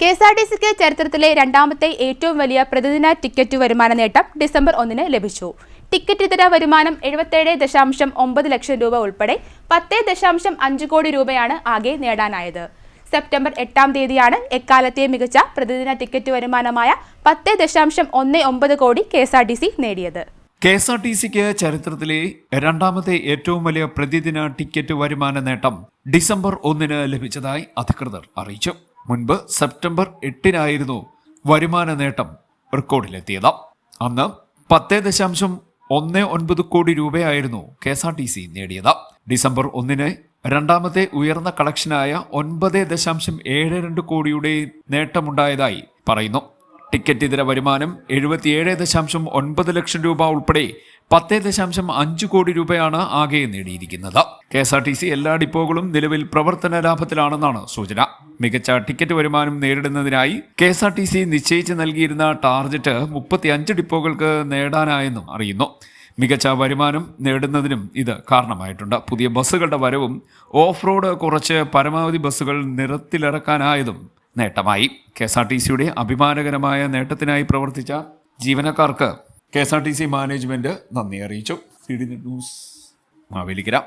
K S R T സിക്ക് ചരിത്രത്തിലെ രണ്ടാമത്തെ ഏറ്റവും വലിയ പ്രതിദിന ടിക്കറ്റ് വരുമാന നേട്ടം ഡിസംബർ ഒന്നിന് ലഭിച്ചു. ടിക്കറ്റ് ഇതര വരുമാനം എഴുപത്തേഴ് ദശാംശം ഒമ്പത് ലക്ഷം രൂപ ഉൾപ്പെടെ പത്ത് ദശാംശം അഞ്ച് കോടി രൂപയാണ് ആകെ നേടാനായത്. സെപ്റ്റംബർ എട്ടാം തീയതിയാണ് എക്കാലത്തെ മികച്ച പ്രതിദിന ടിക്കറ്റ് വരുമാനമായ പത്ത് ദശാംശം ഒന്ന് ഒമ്പത് crore K S R T C നേടിയത്. കെ എസ് ആർ ടി സിക്ക് ചരിത്രത്തിലെ രണ്ടാമത്തെ ഏറ്റവും വലിയ പ്രതിദിന ടിക്കറ്റ് വരുമാന നേട്ടം ഡിസംബർ ഒന്നിന് ലഭിച്ചതായി അധികൃതർ അറിയിച്ചു. മുൻപ് സെപ്റ്റംബർ എട്ടിനായിരുന്നു വരുമാന നേട്ടം റെക്കോർഡിലെത്തിയത്. അന്ന് പത്ത് ദശാംശം ഒന്ന് ഒൻപത് കോടി രൂപയായിരുന്നു K S R T C നേടിയത്. ഡിസംബർ ഒന്നിന് രണ്ടാമത്തെ ഉയർന്ന കളക്ഷനായ ഒൻപത് ദശാംശം ഏഴ് രണ്ട് കോടിയുടെ നേട്ടമുണ്ടായതായി പറയുന്നു. ടിക്കറ്റ് ഇതര വരുമാനം എഴുപത്തിയേഴ് ദശാംശം ഒൻപത് ലക്ഷം രൂപ ഉൾപ്പെടെ പത്ത് ദശാംശം അഞ്ച് കോടി രൂപയാണ് ആകെ നേടിയിരിക്കുന്നത്. K S R T C എല്ലാ ഡിപ്പോകളും നിലവിൽ പ്രവർത്തന ലാഭത്തിലാണെന്നാണ് സൂചന. മികച്ച ടിക്കറ്റ് വരുമാനം നേരിടുന്നതിനായി K S R T C നിശ്ചയിച്ച് നൽകിയിരുന്ന ടാർജറ്റ് മുപ്പത്തി അഞ്ച് ഡിപ്പോകൾക്ക് നേടാനായെന്നും അറിയുന്നു. മികച്ച വരുമാനം നേടുന്നതിനും ഇത് കാരണമായിട്ടുണ്ട്. പുതിയ ബസ്സുകളുടെ വരവും ഓഫ് റോഡ് കുറച്ച് പരമാവധി ബസ്സുകൾ നിരത്തിലിറക്കാനായതും നേട്ടമായി. കെ എസ് ആർ ടി സിയുടെ അഭിമാനകരമായ നേട്ടത്തിനായി പ്രവർത്തിച്ച ജീവനക്കാർക്ക് K S R T C management നന്ദി അറിയിച്ചു. C D news Mavelikkara.